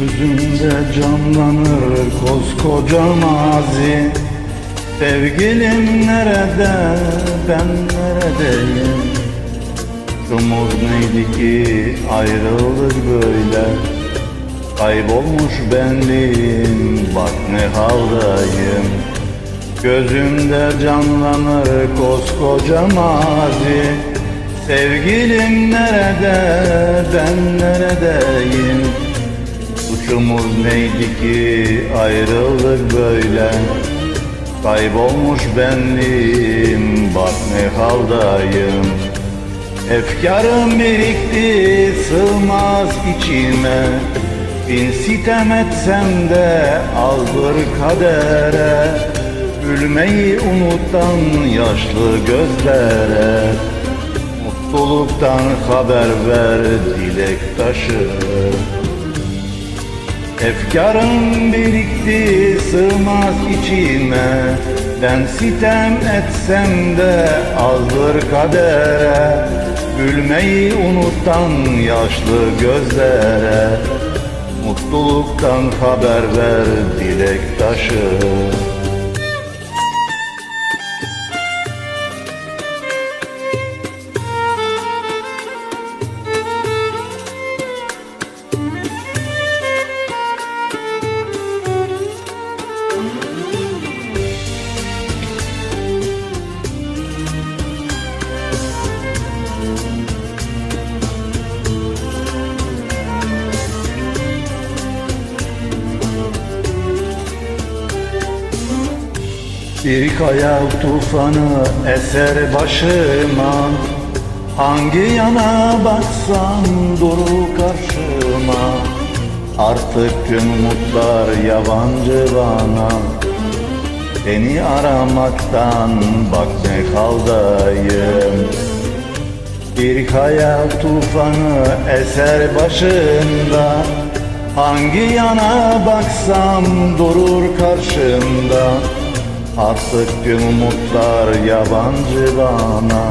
Gözümde canlanır koskoca mazi. Sevgilim nerede, ben neredeyim? Umur neydi ki ayrıldık böyle? Kaybolmuş benliğim, bak ne haldayım. Gözümde canlanır koskoca mazi. Sevgilim nerede, ben neredeyim Suçumuz neydi ki ayrıldık böyle? Kaybolmuş benliğim, bak ne haldayım. Efkarım birikti, sığmaz içime. Bin sitem etsem de aldır kadere. Gülmeyi unutan yaşlı gözlere. Mutluluktan haber ver dilek taşı Efkarım birikti sığmaz içime. Ben sitem etsem de azdır kadere. Gülmeyi unutan yaşlı gözlere. Mutluluktan haber ver dilek taşı Bir kaya tufanı eser başıma Hangi yana baksam durur karşıma? Artık tüm umutlar yabancı bana Seni aramaktan bak ne haldayım Bir hayal tufanı eser başında Hangi yana baksam durur karşımda Artık tüm umutlar yabancı bana.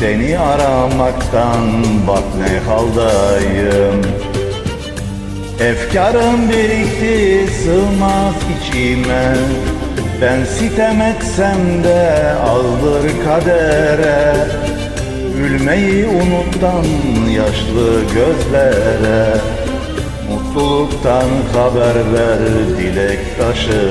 Seni aramaktan bak ne haldayım. Efkarım birikti sığmaz içime. Ben sitem etsem de aldır kadere. Gülmeyi unutan yaşlı gözlere. Mutluluktan haber ver dilek taşı